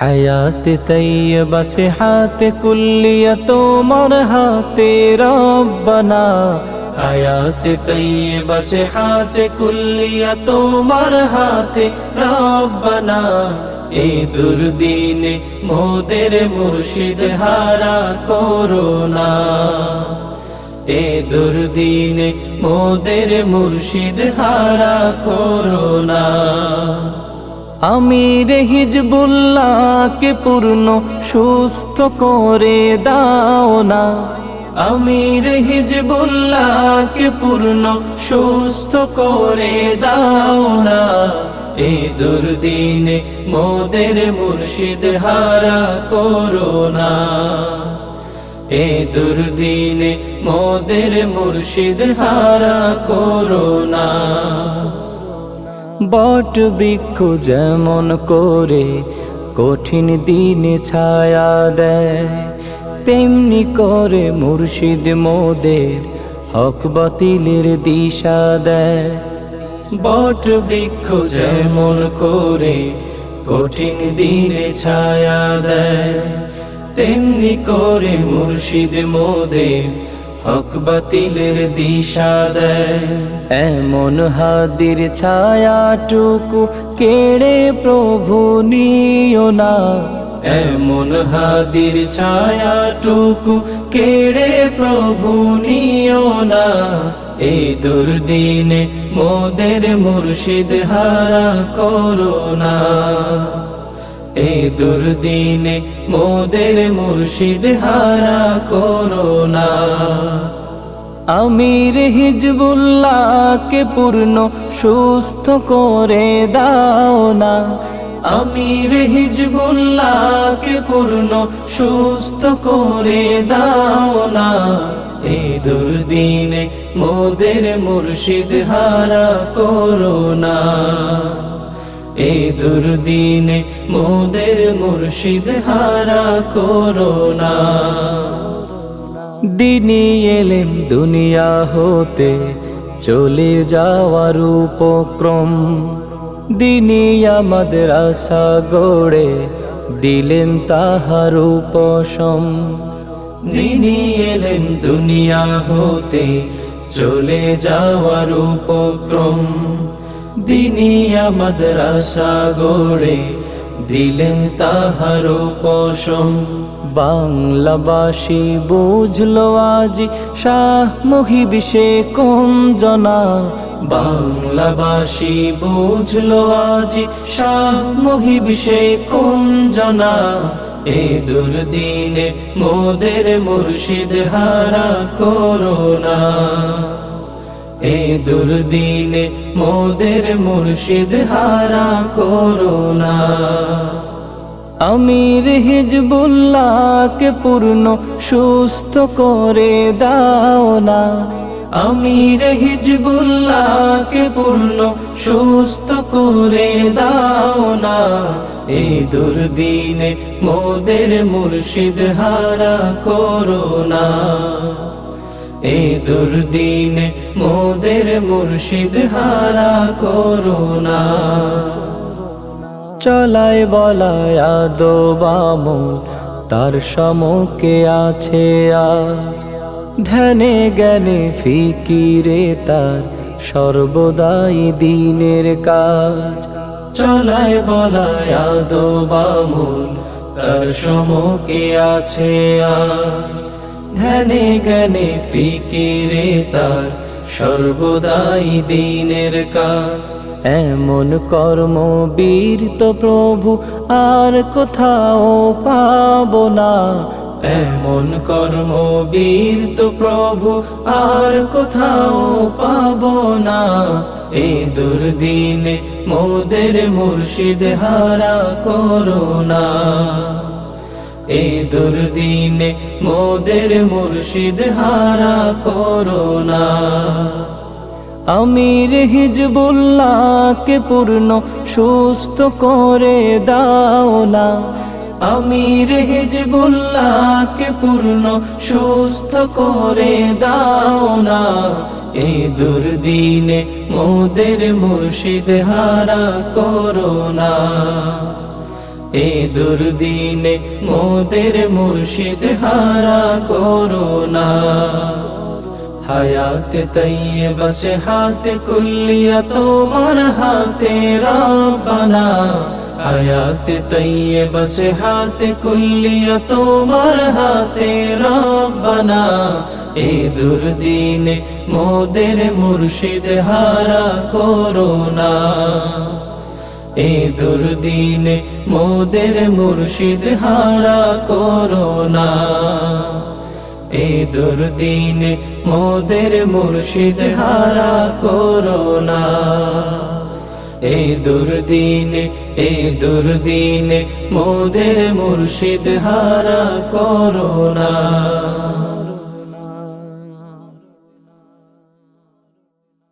হায়াত তৈয়বা সে হাতে কুল্লিয়া তোমার হাতে রব্বানা। হায়াত তৈয়বা সে হাতে কুল্লিয়া তোমার হাতে রব্বানা। এই দুর্দিনে মোদের মুর্শিদ হারা করোনা এ দুর্দিনে মোদের মুর্শিদ হারা করোনা আমির হিজবুল্লাহকে পূর্ণ সুস্থ করে দাও না। আমির হিজবুল্লাহকে পূর্ণ সুস্থ করে দাও না। এ দুর্দিনে মোদের মুর্শিদ হারা করোনা এ দুর্দিনে মোদের মুর্শিদ হারা করোনা বট বৃক্ষ যেমন করে কঠিন দিনে ছায়া দেয়, তেমনি করে মুর্শিদ মোদের হক বাতিলের দিশা দেয়। বট বৃক্ষ যেমন করে কঠিন দিনে ছায়া দেয়, তেমনি করে মুর্শিদ মোদের হক বাতিলের দিশা দেয়। এমন হাদির ছায়াটুকু কেড়ে প্রভু নিও না। এমন হাদির ছায়াটুকু কেড়ে প্রভু নিও না। এই দুর্দিনে মোদের মুর্শিদ হারা করোনা এই দুর্দিনে মোদের মুর্শিদ হারা করোনা আমির হিজবুল্লাহকে পূর্ণ সুস্থ করে দাও না। আমির হিজবুল্লাহকে পূর্ণ সুস্থ করে দাও না। এই দুর্দিনে মোদের মুর্শিদ হারা করোনা এই দুর্দিনে মোদের মুর্শিদ হারা করোনা। দিনী এলেম দুনিয়া হতে, চলে যাওয়ার উপক্রম। দিনী আমাদের আশা গড়ে দিলেন তাহার উপশম। দিনী এলেন দুনিয়া হতে, চলে যাওয়ার উপক্রম। দিনী আমাদের আশা গড়ে দিলেন তাহার উপশম। বাংলাবাসী বুঝলো আজি শাহ মহিবিষে কোন জনা। বাংলাবাসী বুঝলো আজি শাহ মহিবিষে কোন জনা। এ দুর্দিনে মোদের মুর্শিদ হারা করোনা। এ দুর্দিনে মোদের মুর্শিদ হারা করোনা আমির হিজবুল্লাহকে পূর্ণ সুস্থ করে দাও না। আমির হিজবুল্লাহকে পূর্ণ সুস্থ করে দাও না। এই দুর্দিনে মোদের মুর্শিদ হারা করোনা এই দুর্দিনে মোদের মুর্শিদ হারা করোনা চলায় বলায় আদো বামন তার সমকে আছে আজ। ধ্যানে জ্ঞানে ফিকিরে তার সর্বদাই দিনের কাজ। চলায় বলায় আদো বামন তার সমকে আছে আজ। ধ্যানে জ্ঞানে ফিকিরে তার, সর্বদাই দিনের কাজ এমন কর্ম বীর তো প্রভু, আর কোথাও পাব না। এমন কর্ম বীর তো প্রভু, আর কোথাও পাব না। এই দুর্দিনে মোদের মুর্শিদ হারা করোনা এই দুর্দিনে মোদের মুর্শিদ হারা করোনা আমির হিজবুল্লাহকে পূর্ণ সুস্থ করে দাও না। আমির হিজবুল্লাহকে পূর্ণ সুস্থ করে দাও না। এই দুর্দিনে মোদের মুর্শিদ হারা করোনা এ দুর্দিনে মোদের মুর্শিদ হারা করোনা হায়াত তৈয়বা সে হাত কুল্লিয়া তোমার হাতে রাব্বানা হায়াত তৈয়বা সে হাত কুল্লিয়া তোমার হাতে রাব্বানা এ দুর্দিনে মোদের মুর্শিদ হারা করোনা এ দুর্দিনে মোদের মুর্শিদ হারা করোনা এ দুর্দিনে মোদের মুর্শিদ হারা করোনা এ দুর্দিনে এ দুর্দিনে মোদের মুর্শিদ হারা করোনা